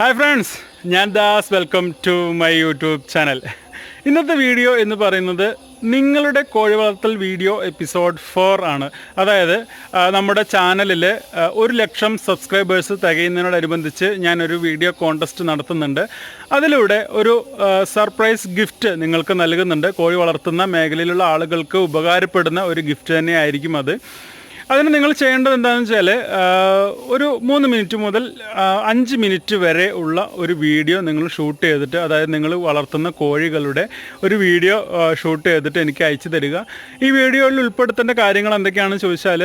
Hi friends ഞാൻ Das. Welcome to my YouTube channel ഇന്നത്തെ video എന്ന് പറയുന്നത് നിങ്ങളുടെ കോഴി വളർത്തൽ വീഡിയോ എപ്പിസോഡ് ഫോർ ആണ്. അതായത് നമ്മുടെ ചാനലിൽ ഒരു ലക്ഷം സബ്സ്ക്രൈബേഴ്സ് തികയുന്നതിനോടനുബന്ധിച്ച് ഞാനൊരു വീഡിയോ കോൺടെസ്റ്റ് നടത്തുന്നുണ്ട്. അതിലൂടെ ഒരു സർപ്രൈസ് ഗിഫ്റ്റ് നിങ്ങൾക്ക് നൽകുന്നുണ്ട്. കോഴി വളർത്തുന്ന മേഖലയിലുള്ള ആളുകൾക്ക് ഉപകാരപ്പെടുന്ന ഒരു ഗിഫ്റ്റ് തന്നെയായിരിക്കും അത്. അതിന് നിങ്ങൾ ചെയ്യേണ്ടത് എന്താണെന്ന് വെച്ചാൽ ഒരു മൂന്ന് മിനിറ്റ് മുതൽ അഞ്ച് മിനിറ്റ് വരെ ഉള്ള ഒരു വീഡിയോ നിങ്ങൾ ഷൂട്ട് ചെയ്തിട്ട് അതായത് നിങ്ങൾ വളർത്തുന്ന കോഴികളുടെ ഒരു വീഡിയോ ഷൂട്ട് ചെയ്തിട്ട് എനിക്ക് അയച്ചു തരിക. ഈ വീഡിയോയിൽ ഉൾപ്പെടുത്തേണ്ട കാര്യങ്ങൾ എന്തൊക്കെയാണെന്ന് ചോദിച്ചാൽ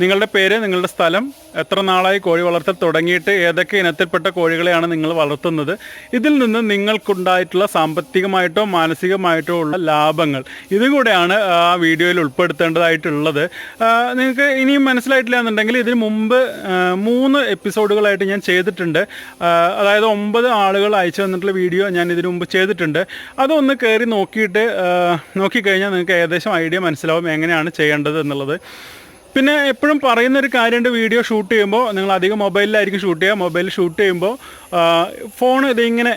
നിങ്ങളുടെ പേര് നിങ്ങളുടെ സ്ഥലം എത്ര നാളായി കോഴി വളർത്തൽ തുടങ്ങിയിട്ട് ഏതൊക്കെ ഇനത്തിൽപ്പെട്ട കോഴികളെയാണ് നിങ്ങൾ വളർത്തുന്നത് ഇതിൽ നിന്ന് നിങ്ങൾക്കുണ്ടായിട്ടുള്ള സാമ്പത്തികമായിട്ടോ മാനസികമായിട്ടോ ഉള്ള ലാഭങ്ങൾ. ഇതും കൂടെയാണ് ആ വീഡിയോയിൽ ഉൾപ്പെടുത്തേണ്ടതായിട്ടുള്ളത്. നിങ്ങൾക്ക് ഇനിയും മനസ്സിലായിട്ടില്ല എന്നുണ്ടെങ്കിൽ ഇതിന് മുമ്പ് മൂന്ന് എപ്പിസോഡുകളായിട്ട് ഞാൻ ചെയ്തിട്ടുണ്ട്. അതായത് ഒമ്പത് ആളുകൾ അയച്ചു തന്നിട്ടുള്ള വീഡിയോ ഞാൻ ഇതിനു മുമ്പ് ചെയ്തിട്ടുണ്ട്. അതൊന്ന് കയറി നോക്കിയിട്ട് നോക്കിക്കഴിഞ്ഞാൽ നിങ്ങൾക്ക് ഏകദേശം ഐഡിയ മനസ്സിലാവും എങ്ങനെയാണ് ചെയ്യേണ്ടത് എന്നുള്ളത്. പിന്നെ എപ്പോഴും പറയുന്ന ഒരു കാര്യമുണ്ട് വീഡിയോ ഷൂട്ട് ചെയ്യുമ്പോൾ നിങ്ങൾ അധികം മൊബൈലിലായിരിക്കും ഷൂട്ട് ചെയ്യുക മൊബൈൽ ഷൂട്ട് ചെയ്യുമ്പോൾ ഫോൺ ഇതിങ്ങനെ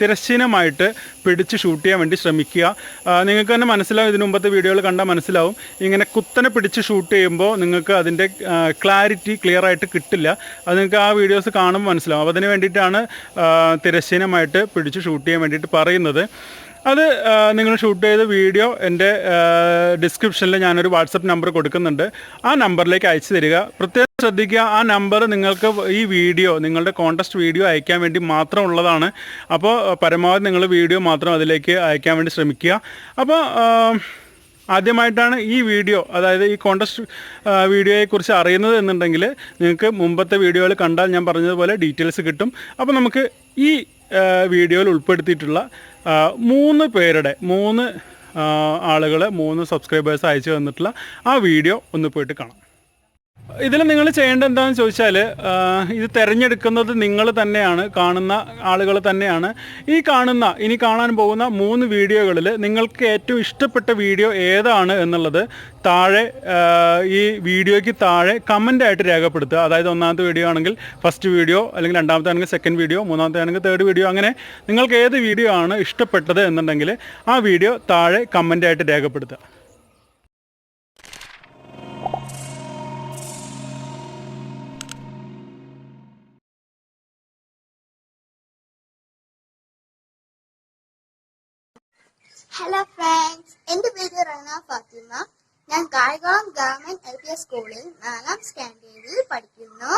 തിരശ്ചീനമായിട്ട് പിടിച്ച് ഷൂട്ട് ചെയ്യാൻ വേണ്ടി ശ്രമിക്കുക. നിങ്ങൾക്ക് തന്നെ മനസ്സിലാവും ഇതിനു മുമ്പത്തെ വീഡിയോകൾ കണ്ടാൽ മനസ്സിലാവും. ഇങ്ങനെ കുത്തനെ പിടിച്ച് ഷൂട്ട് ചെയ്യുമ്പോൾ നിങ്ങൾക്ക് അതിന്റെ ക്ലാരിറ്റി ക്ലിയർ ആയിട്ട് കിട്ടില്ല. അത് നിങ്ങൾക്ക് ആ വീഡിയോസ് കാണുമ്പോൾ മനസ്സിലാവും. അതിന് വേണ്ടിയിട്ടാണ് തിരശ്ചീനമായിട്ട് പിടിച്ച് ഷൂട്ട് ചെയ്യാൻ വേണ്ടിയിട്ട് പറയുന്നത്. അത് നിങ്ങൾ ഷൂട്ട് ചെയ്ത വീഡിയോ എന്റെ ഡിസ്ക്രിപ്ഷനിൽ ഞാനൊരു വാട്സപ്പ് നമ്പർ കൊടുക്കുന്നുണ്ട്. ആ നമ്പറിലേക്ക് അയച്ചു തരിക. പ്രത്യേകം ശ്രദ്ധിക്കുക ആ നമ്പർ നിങ്ങൾക്ക് ഈ വീഡിയോ നിങ്ങളുടെ കോൺടെസ്റ്റ് വീഡിയോ അയക്കാൻ വേണ്ടി മാത്രം ഉള്ളതാണ് അപ്പോൾ പരമാവധി നിങ്ങൾ വീഡിയോ മാത്രം അതിലേക്ക് അയക്കാൻ വേണ്ടി ശ്രമിക്കുക. അപ്പോൾ ആദ്യമായിട്ടാണ് ഈ വീഡിയോ അതായത് ഈ കോൺടെസ്റ്റ് വീഡിയോയെക്കുറിച്ച് അറിയുന്നത് എന്നുണ്ടെങ്കിൽ നിങ്ങൾക്ക് മുമ്പത്തെ വീഡിയോയിൽ കണ്ടാൽ ഞാൻ പറഞ്ഞതുപോലെ ഡീറ്റെയിൽസ് കിട്ടും. അപ്പോൾ നമുക്ക് ഈ വീഡിയോയിൽ ഉൾപ്പെടുത്തിയിട്ടുള്ള മൂന്ന് പേരുടെ മൂന്ന് ആളുകൾ മൂന്ന് സബ്സ്ക്രൈബേഴ്സ് അയച്ചു തന്നിട്ടുള്ള ആ വീഡിയോ ഒന്ന് പോയിട്ട് കാണാം. ഇതിൽ നിങ്ങൾ ചെയ്യേണ്ട എന്താണെന്ന് ചോദിച്ചാൽ ഇത് തിരഞ്ഞെടുക്കുന്നത് നിങ്ങൾ തന്നെയാണ് കാണുന്ന ആളുകൾ തന്നെയാണ്. ഈ കാണുന്ന ഇനി കാണാൻ പോകുന്ന മൂന്ന് വീഡിയോകളിൽ നിങ്ങൾക്ക് ഏറ്റവും ഇഷ്ടപ്പെട്ട വീഡിയോ ഏതാണ് എന്നുള്ളത് താഴെ ഈ വീഡിയോയ്ക്ക് താഴെ കമന്റായിട്ട് രേഖപ്പെടുത്തുക. അതായത് ഒന്നാമത്തെ വീഡിയോ ആണെങ്കിൽ ഫസ്റ്റ് വീഡിയോ അല്ലെങ്കിൽ രണ്ടാമത്തെ ആണെങ്കിൽ സെക്കൻഡ് വീഡിയോ മൂന്നാമത്തെ ആണെങ്കിൽ തേർഡ് വീഡിയോ അങ്ങനെ നിങ്ങൾക്ക് ഏത് വീഡിയോ ആണ് ഇഷ്ടപ്പെട്ടത് എന്നുണ്ടെങ്കിൽ ആ വീഡിയോ താഴെ കമന്റായിട്ട് രേഖപ്പെടുത്തുക. ഹലോ ഫ്രണ്ട്സ് എന്റെ പേര് റന ഫാത്തിമ. ഞാൻ Kayamkulam government L P S സ്കൂളിൽ നാലാം സ്റ്റാൻഡേർഡിൽ പഠിക്കുന്നു.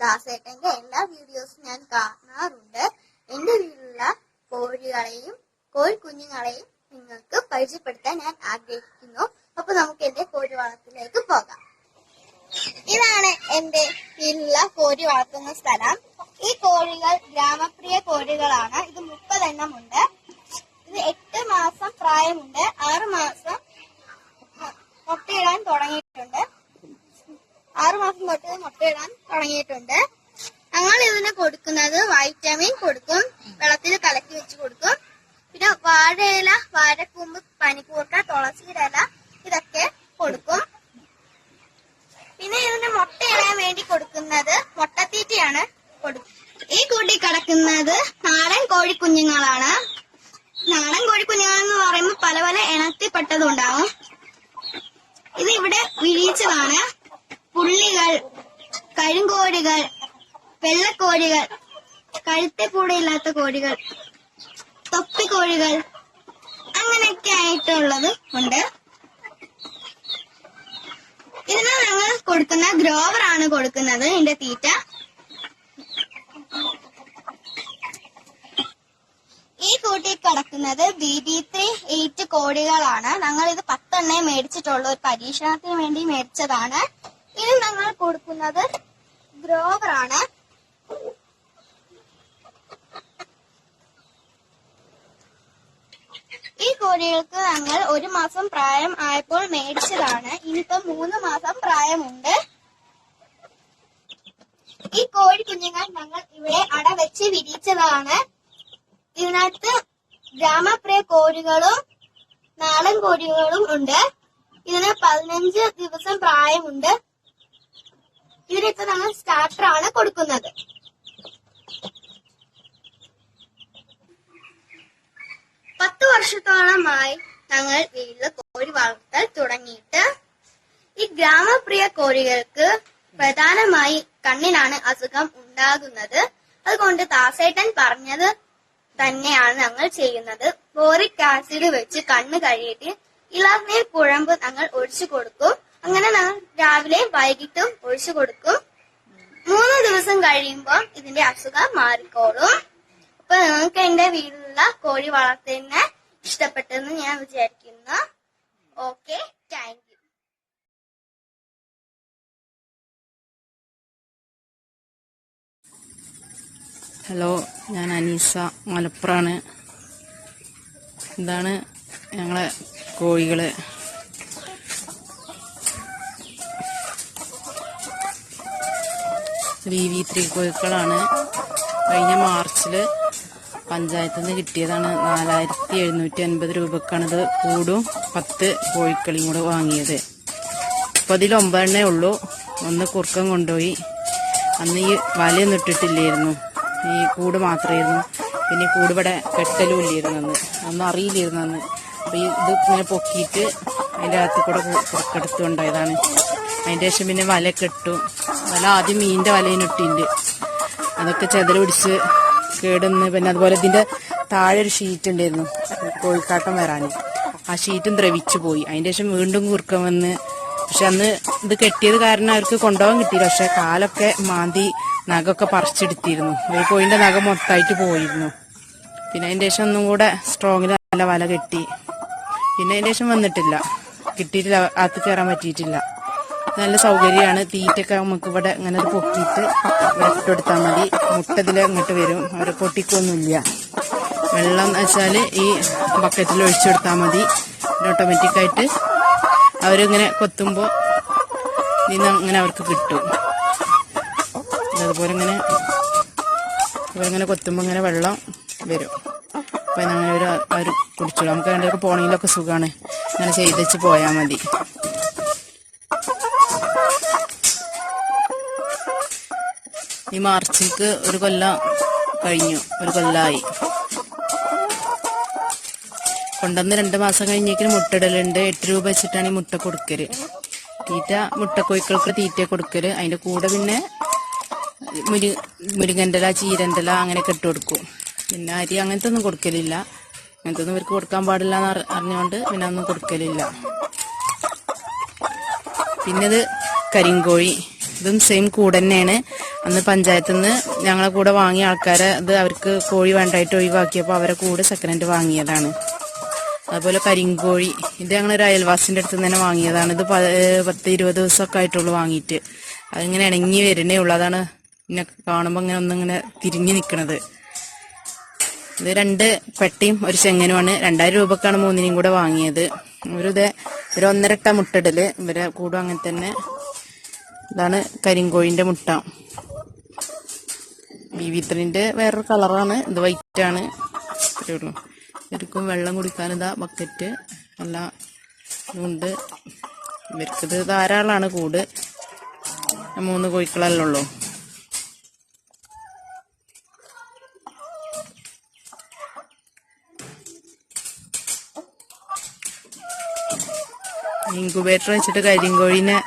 ദാസേട്ടന്റെ എല്ലാ വീഡിയോസും ഞാൻ കാണാറുണ്ട്. എന്റെ വീട്ടിലുള്ള കോഴികളെയും കോഴി കുഞ്ഞുങ്ങളെയും നിങ്ങൾക്ക് പരിചയപ്പെടുത്താൻ ഞാൻ ആഗ്രഹിക്കുന്നു. അപ്പൊ നമുക്ക് എന്റെ കോഴി വളർത്തിലേക്ക് പോകാം. ഇതാണ് എന്റെ വീട്ടിലുള്ള കോഴി വളർത്തുന്ന സ്ഥലം. ഈ കോഴികൾ ഗ്രാമപ്രിയ കോഴികളാണ്. ഇത് മുപ്പതെണ്ണം ഉണ്ട് ഇത് എട്ട് മാസം പ്രായമുണ്ട്. ആറ് മാസം മുട്ടയിടാൻ തുടങ്ങിയിട്ടുണ്ട്. ആറു മാസം തൊട്ട് മുട്ടയിടാൻ തുടങ്ങിയിട്ടുണ്ട്. ഞങ്ങൾ ഇതിന് കൊടുക്കുന്നത് വൈറ്റമിൻ കൊടുക്കും വെള്ളത്തിൽ കലക്കി വെച്ച് കൊടുക്കും. പിന്നെ വാഴയില വാഴക്കൂമ്പ് പനിക്കൂർക്ക തുളസിയില ഇതൊക്കെ കൊടുക്കും. പിന്നെ ഇതിന് മുട്ടയിടാൻ വേണ്ടി കൊടുക്കുന്നത് മുട്ടത്തീറ്റയാണ്. കൊടുക്കും ഈ കൂട്ടി കിടക്കുന്നത് നാടൻ കോഴിക്കുഞ്ഞുങ്ങളാണ്. പല പല ഇനത്തിൽപ്പെട്ടതുണ്ടാവും ഇത് ഇവിടെ വിരിയിച്ചതാണ്. പുള്ളികൾ കരിങ്കോഴികൾ വെള്ളക്കോഴികൾ കഴുത്തി കൂടെയില്ലാത്ത കോഴികൾ തൊപ്പിക്കോഴികൾ അങ്ങനെയൊക്കെ ആയിട്ടുള്ളത് ഉണ്ട്. ഇതിന് ഞങ്ങൾ കൊടുക്കുന്ന ഗ്രോവർ ആണ് കൊടുക്കുന്നത് ഇതിന്റെ തീറ്റ ഈ കൂട്ടിൽ കിടക്കുന്നത് ബി ബി ത്രീ എയ്റ്റ് കോടികളാണ്. ഞങ്ങൾ ഇത് പത്തെണ്ണേ മേടിച്ചിട്ടുള്ളൂ. ഒരു പരീക്ഷണത്തിന് വേണ്ടി മേടിച്ചതാണ്. ഇത് ഞങ്ങൾ കൊടുക്കുന്നത് ഗ്രോവർ ആണ് ഈ കോഴികൾക്ക് ഞങ്ങൾ ഒരു മാസം പ്രായം ആയപ്പോൾ മേടിച്ചതാണ്. ഇനിയിപ്പോ മൂന്ന് മാസം പ്രായമുണ്ട്. ഈ കോഴി കുഞ്ഞുങ്ങൾ ഞങ്ങൾ ഇവിടെ അട വെച്ച് വിരിച്ചതാണ് ഇതിനകത്ത് ഗ്രാമപ്രിയ കോഴികളും നാടൻ കോഴികളും ഉണ്ട്. ഇതിന് പതിനഞ്ച് ദിവസം പ്രായമുണ്ട്. ഇതിനൊക്കെ നമ്മൾ സ്റ്റാർട്ടർ ആണ് കൊടുക്കുന്നത്. പത്ത് വർഷത്തോളമായി ഞങ്ങൾ വീട്ടിൽ കോഴി വളർത്തൽ തുടങ്ങിയിട്ട് ഈ ഗ്രാമപ്രിയ കോഴികൾക്ക് പ്രധാനമായി കണ്ണിനാണ് അസുഖം ഉണ്ടാകുന്നത്. അതുകൊണ്ട് താസേട്ടൻ പറഞ്ഞത് തന്നെയാണ് ഞങ്ങൾ ചെയ്യുന്നത്. ബോറിക് ആസിഡ് വെച്ച് കണ്ണ് കഴുകിയിട്ട് ഇളനീർ കുഴമ്പ് ഞങ്ങൾ ഒഴിച്ചു കൊടുക്കും. അങ്ങനെ ഞങ്ങൾ രാവിലെ വൈകിട്ടും ഒഴിച്ചു കൊടുക്കും. മൂന്ന് ദിവസം കഴിയുമ്പോൾ ഇതിന്റെ അസുഖം മാറിക്കോളും. അപ്പൊ നിങ്ങൾക്ക് എന്റെ വീട്ടിലുള്ള കോഴി വളർത്തുന്ന ഇഷ്ടപ്പെട്ടെന്ന് ഞാൻ വിചാരിക്കുന്നു. ഓക്കെ താങ്ക് ഹലോ ഞാൻ അനീസ മലപ്പുറമാണ് എന്താണ് ഞങ്ങളെ കോഴികൾ. വി വി ത്രീ കോഴികളാണ് കഴിഞ്ഞ മാർച്ചിൽ പഞ്ചായത്തിൽ നിന്ന് കിട്ടിയതാണ് നാലായിരത്തി എഴുന്നൂറ്റി അൻപത് രൂപക്കാണിത് കൂടും പത്ത് കോഴിക്കളിയും കൂടെ വാങ്ങിയത്. ഇപ്പം അതിൽ ഒമ്പതെണ്ണേ ഉള്ളൂ. ഒന്ന് കുറുക്കം കൊണ്ടുപോയി. അന്ന് ഈ വലയൊന്നും ഇട്ടിട്ടില്ലായിരുന്നു. ഈ കൂട് മാത്രമായിരുന്നു പിന്നെ കൂട് കെട്ടലും ഇല്ലായിരുന്നു അന്ന്. അന്ന് അറിയില്ലായിരുന്നു അന്ന്. അപ്പം ഈ ഇത് ഇങ്ങനെ പൊക്കിയിട്ട് അതിന്റെ അകത്ത് കൂടെ കൊടുക്കെടുത്തുണ്ടായതാണ് അതിന്റെ ശേഷം പിന്നെ വല കെട്ടു വല ആദ്യം മീനിന്റെ വലയിനിട്ടുണ്ട് അതൊക്കെ ചെതൽ പിടിച്ച് കേടുന്ന് പിന്നെ അതുപോലെ ഇതിന്റെ താഴെ ഒരു ഷീറ്റ് ഉണ്ടായിരുന്നു. കോഴിക്കാട്ടം വരാൻ. ആ ഷീറ്റും ദ്രവിച്ചു പോയി. അതിന്റെ ശേഷം വീണ്ടും കുറുക്കം വന്ന് പക്ഷെ അന്ന് ഇത് കെട്ടിയത് കാരണം അവർക്ക് കൊണ്ടുപോകാൻ കിട്ടിയില്ല. പക്ഷെ കാലൊക്കെ മാന്തി നഖമൊക്കെ പറിച്ചെടുത്തിരുന്നു. ഒരു കോഴിന്റെ നഖം മൊത്തമായിട്ട് പോയിരുന്നു. പിന്നെ അതിന്റെ ശേഷം ഒന്നും കൂടെ സ്ട്രോങ്ങിൽ നല്ല വല കെട്ടി. പിന്നെ അതിന്റെ ശേഷം വന്നിട്ടില്ല. കിട്ടിയിട്ടില്ല അകത്ത് കയറാൻ പറ്റിയിട്ടില്ല. നല്ല സൗകര്യമാണ്. തീറ്റൊക്കെ നമുക്ക് ഇവിടെ ഇങ്ങനെ പൊക്കിയിട്ട് വെട്ടം എടുത്താൽ മതി. മുട്ടതിൽ അങ്ങോട്ട് വരും. അവർ പൊട്ടിക്കൊന്നുമില്ല. വെള്ളം എന്ന് വെച്ചാൽ ഈ ബക്കറ്റിൽ ഒഴിച്ചെടുത്താൽ മതി. ഓട്ടോമാറ്റിക്കായിട്ട് അവരിങ്ങനെ കൊത്തുമ്പോൾ നിന്ന് അങ്ങനെ അവർക്ക് കിട്ടും. അതുപോലെ ഇങ്ങനെ ഇവരിങ്ങനെ കൊത്തുമ്പോൾ ഇങ്ങനെ വെള്ളം വരും. അപ്പം അങ്ങനെ ഒരു അവർ കുടിച്ചോളൂ. നമുക്ക് രണ്ടുപേർക്ക് പോണെങ്കിലൊക്കെ സുഖമാണ് ഇങ്ങനെ ചെയ്തച്ച് പോയാൽ മതി. ഈ മാർച്ചിക്ക് ഒരു കൊല്ലം കഴിഞ്ഞു. ഒരു കൊല്ലമായി കൊണ്ടുവന്ന് രണ്ട് മാസം കഴിഞ്ഞേക്കിന് മുട്ടയിടലുണ്ട്. എട്ട് രൂപ വെച്ചിട്ടാണ് ഈ മുട്ട കൊടുക്കൽ. തീറ്റ മുട്ടക്കോയിക്കൾക്ക് തീറ്റ കൊടുക്കൽ. അതിന്റെ കൂടെ പിന്നെ മുരി മുരിങ്ങന്റെല ചീരന്റെല അങ്ങനെയൊക്കെ ഇട്ട് കൊടുക്കും. പിന്നെ അരി അങ്ങനത്തെ ഒന്നും കൊടുക്കലില്ല. അങ്ങനത്തെ ഒന്നും ഇവർക്ക് കൊടുക്കാൻ പാടില്ല എന്ന് അറിഞ്ഞുകൊണ്ട് പിന്നെ ഒന്നും കൊടുക്കലില്ല. പിന്നെ ഇത് കരിങ്കോഴി. ഇതും സെയിം കൂടെ തന്നെയാണ്. അന്ന് പഞ്ചായത്തിൽ നിന്ന് ഞങ്ങളെ കൂടെ വാങ്ങിയ ആൾക്കാരെ ഇത് അവർക്ക് കോഴി വേണ്ടായിട്ട് ഒഴിവാക്കിയപ്പോൾ അവരെ കൂടെ സെക്കൻഡ് വാങ്ങിയതാണ്. അതുപോലെ കരിങ്കോഴി. ഇത് ഞങ്ങളൊരു അയൽവാസിന്റെ അടുത്ത് നിന്ന് തന്നെ വാങ്ങിയതാണ്. ഇത് പത്ത് ഇരുപത് ദിവസമൊക്കെ ആയിട്ടുള്ളൂ വാങ്ങിയിട്ട്. അതിങ്ങനെ ഇണങ്ങി വരണേ ഉള്ളൂ. അതാണ് പിന്നെ കാണുമ്പോൾ ഇങ്ങനെ ഒന്നിങ്ങനെ തിരിഞ്ഞു നിൽക്കണത് ഇത് രണ്ട് പെട്ടിയും ഒരു ചെങ്ങനുമാണ്. രണ്ടായിരം രൂപക്കാണ് മൂന്നിനെയും കൂടെ വാങ്ങിയത്. ഒരു ഇത് ഒരു ഒന്നരട്ട മുട്ടയിടൽ ഇവരെ കൂടും അങ്ങനെ തന്നെ. ഇതാണ് കരിങ്കോഴിന്റെ മുട്ട. ബി വിത്രിന്റെ വേറൊരു കളറാണ്. ഇത് വൈറ്റാണ് ഇത്രയേ ഉള്ളൂ. ഇവർക്കും വെള്ളം കുടിക്കാനിതാ ബക്കറ്റ് എല്ലാം ഉണ്ട്. ഇവർക്കിത് ധാരാളമാണ് കൂട്. മൂന്ന് കോഴിക്കളല്ലേ ഉള്ളൂ. ഇൻക്യുബേറ്റർ വെച്ചിട്ട് കരിങ്കോഴിനെ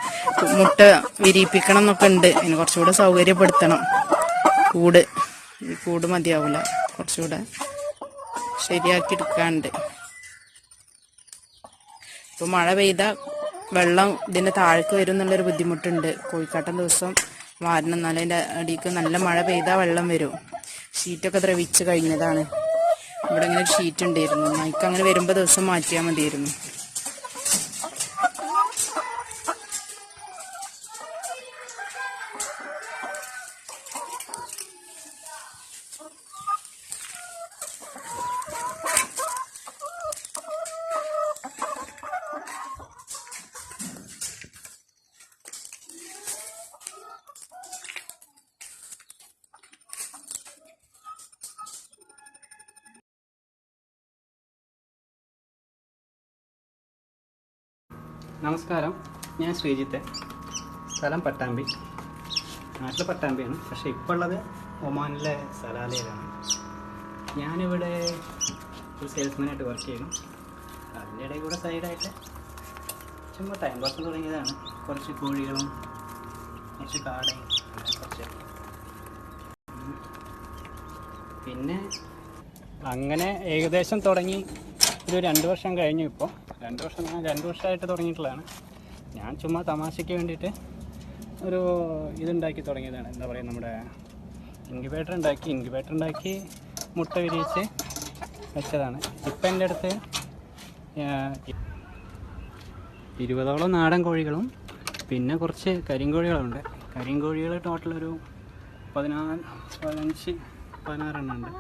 മുട്ട വിരിയിപ്പിക്കണം എന്നൊക്കെ ഉണ്ട്. അതിന് കുറച്ചുകൂടെ സൗകര്യപ്പെടുത്തണം. കൂട്. ഈ കൂട് മതിയാവില്ല കുറച്ചുകൂടെ. ശരിയാക്കി എടുക്കാണ്ട് ഇപ്പൊ മഴ പെയ്ത വെള്ളം ഇതിന്റെ താഴേക്ക് വരും എന്നുള്ളൊരു ബുദ്ധിമുട്ടുണ്ട്. കോഴിക്കാട്ടം ദിവസം വാരണം എന്നാലും അതിന്റെ അടിക്ക് നല്ല മഴ പെയ്താൽ വെള്ളം വരും. ഷീറ്റൊക്കെ ദ്രവിച്ച് കഴിഞ്ഞതാണ്. ഇവിടെ ഇങ്ങനെ ഷീറ്റ് ഉണ്ടായിരുന്നു. മൈക്ക് അങ്ങനെ വരുമ്പോ ദിവസം മാറ്റിയാൽ മതിയായിരുന്നു. നമസ്കാരം. ഞാൻ ശ്രീജിത്ത്. സ്ഥലം പട്ടാമ്പി. നാട്ടിൽ പട്ടാമ്പിയാണ്. പക്ഷേ ഇപ്പോൾ ഉള്ളത് ഒമാനിലെ സലാലയിലാണ്. ഞാനിവിടെ ഒരു സെയിൽസ്മാനായിട്ട് വർക്ക് ചെയ്യുന്നു. അതിന്റെ ഇടയിൽ കൂടെ സൈഡായിട്ട് ചുമ്മാ ടൈം പാസ് തുടങ്ങിയതാണ്. കുറച്ച് കോഴികളും കുറച്ച് കാടയും കുറച്ച്. പിന്നെ അങ്ങനെ ഏകദേശം തുടങ്ങി ഒരു രണ്ട് വർഷം കഴിഞ്ഞു ഇപ്പോൾ രണ്ട് വർഷം ഞാൻ രണ്ട് വർഷമായിട്ട് തുടങ്ങിയിട്ടുള്ളതാണ്. ഞാൻ ചുമ്മാ തമാശയ്ക്ക് വേണ്ടിയിട്ട് ഒരു ഇതുണ്ടാക്കി തുടങ്ങിയതാണ്. എന്താ പറയുക നമ്മുടെ ഇൻക്യുബേറ്റർ ഉണ്ടാക്കി ഇൻക്യുബേറ്റർ ഉണ്ടാക്കി മുട്ട വിരിയിച്ച് വെച്ചതാണ്. ഇപ്പം എന്റെ അടുത്ത് ഇരുപതോളം നാടൻ കോഴികളും പിന്നെ കുറച്ച് കരിങ്കോഴികളുണ്ട്. കരിങ്കോഴികൾ ടോട്ടൽ ഒരു പതിനാല് പതിനഞ്ച് പതിനാറെണ്ണം ഉണ്ട്.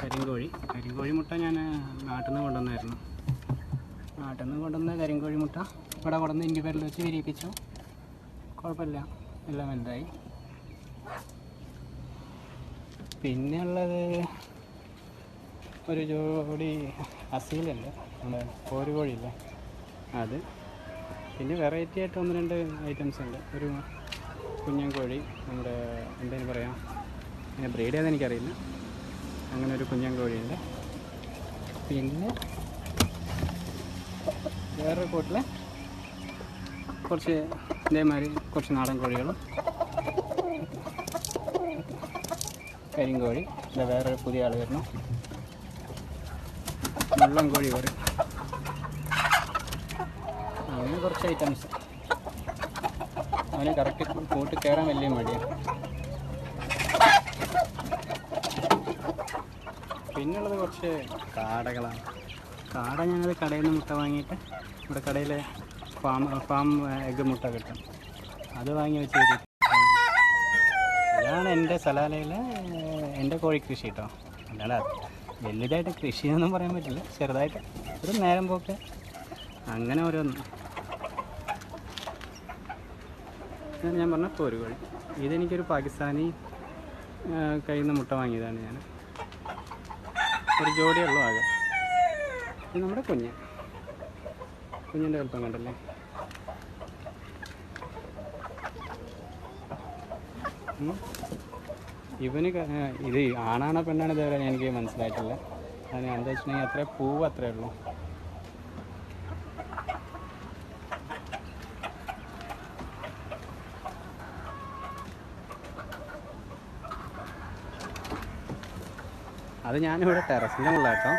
കരിങ്കോഴി കരിങ്കോഴി മുട്ട ഞാൻ നാട്ടിൽ നിന്ന് കൊണ്ടുവന്നായിരുന്നു. നാട്ടിൽ നിന്ന് കൊണ്ടുവന്ന കരിങ്കോഴി മുട്ട. ഇവിടെ കൊണ്ടുവന്ന് ഇൻക്യുബേറ്ററിൽ വെച്ച് വിരിയിപ്പിച്ചു. കുഴപ്പമില്ല. എല്ലാം വലുതായി. പിന്നെ ഉള്ളത് ഒരു ജോഡി അസീലല്ല നമ്മുടെ കോരുകോഴിയില്ല? അത്. പിന്നെ വെറൈറ്റി ആയിട്ട് ഒന്ന് രണ്ട് ഐറ്റംസ് ഉണ്ട്. ഒരു കുഞ്ഞൻ കോഴി നമ്മുടെ എന്തെങ്കിലും പറയാം? പിന്നെ ബ്രീഡ് ഏതെനിക്കറിയില്ല അങ്ങനെ ഒരു കുഞ്ഞൻ കോഴിയുണ്ട് പിന്നെ വേറൊരു കൂട്ടിൽ കുറച്ച് ഇതേമാതിരി കുറച്ച് നാടൻ കോഴികളും. കരിങ്കോഴി. ഇല്ല വേറൊരു പുതിയ ആൾ വരുന്നു. വെള്ളം കോഴി പറയും അങ്ങനെ കുറച്ച് ഐറ്റംസ് അവന് കറക്റ്റ് കൂട്ട് കയറാൻ വലിയ മടിയാണ് പിന്നുള്ളത് കുറച്ച് കാടകളാണ്. കാട ഞാനത് കടയിൽ നിന്ന് മുട്ട വാങ്ങിയിട്ട് ഇവിടെ കടയിലെ ഫാം ഫാം എഗ് മുട്ട കിട്ടും. അത് വാങ്ങി വെച്ച് ഇതാണ് എന്റെ സലാലയിലെ എന്റെ കോഴിക്കൃഷി കേട്ടോ അല്ലാതെ വലുതായിട്ട് കൃഷിയൊന്നും പറയാൻ പറ്റില്ല. ചെറുതായിട്ട് ഒരു നേരം പോക്ക്. അങ്ങനെ ഓരോന്ന്. ഞാൻ പറഞ്ഞ കോരുകോഴി ഇതെനിക്കൊരു പാകിസ്ഥാനി കയ്യിൽ നിന്ന് മുട്ട വാങ്ങിയതാണ് ഞാൻ. ഒരു ജോഡിയുള്ളൂ ആകെ നമ്മുടെ കുഞ്ഞ്. കുഞ്ഞിന്റെ കൽപ്പം കണ്ടല്ലേ. ഇവന് ഇത് ആണാണോ പെണ്ണാണോ ഇതുവരെ എനിക്ക് മനസ്സിലായിട്ടില്ല. അതിന് എന്താ വെച്ചിട്ടുണ്ടെങ്കിൽ അത്ര പൂവ് അത്രേ ഉള്ളൂ. അത് ഞാനിവിടെ ടെറസിന്റെ മുകളിലാട്ടോ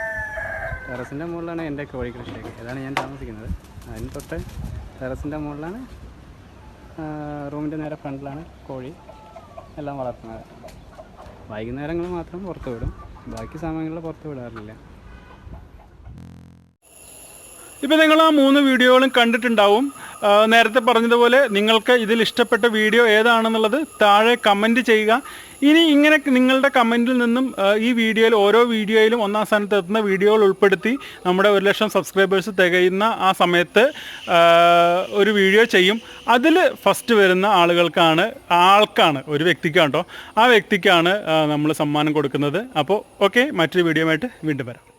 ടെറസിന്റെ മുകളിലാണ് എന്റെ കോഴി കൃഷിയൊക്കെ. അതാണ് ഞാൻ താമസിക്കുന്നത്. അതിന് തൊട്ട് ടെറസിന്റെ മുകളിലാണ് റൂമിന്റെ നേരെ ഫ്രണ്ടിലാണ് കോഴി എല്ലാം വളർത്തുന്നത്. വൈകുന്നേരങ്ങൾ മാത്രം പുറത്ത് വിടും. ബാക്കി സമയങ്ങളിൽ പുറത്ത് വിടാറില്ല. ഇപ്പം നിങ്ങൾ ആ മൂന്ന് വീഡിയോകളും കണ്ടിട്ടുണ്ടാവും. നേരത്തെ പറഞ്ഞതുപോലെ നിങ്ങൾക്ക് ഇതിൽ ഇഷ്ടപ്പെട്ട വീഡിയോ ഏതാണെന്നുള്ളത് താഴെ കമന്റ് ചെയ്യുക. ഇനി ഇങ്ങനെ നിങ്ങളുടെ കമന്റിൽ നിന്നും ഈ വീഡിയോയിൽ ഓരോ വീഡിയോയിലും ഒന്നാം സ്ഥാനത്ത് എത്തുന്ന വീഡിയോകൾ ഉൾപ്പെടുത്തി നമ്മുടെ ഒരു ലക്ഷം സബ്സ്ക്രൈബേഴ്സ് തികയുന്ന ആ സമയത്ത് ഒരു വീഡിയോ ചെയ്യും. അതിൽ ഫസ്റ്റ് വരുന്ന ആളുകൾക്കാണ് ആൾക്കാണ് ഒരു വ്യക്തിക്കാണ് കേട്ടോ ആ വ്യക്തിക്കാണ് നമ്മൾ സമ്മാനം കൊടുക്കുന്നത്. അപ്പോൾ ഓക്കെ മറ്റൊരു വീഡിയോ ആയിട്ട് വീണ്ടും വരാം.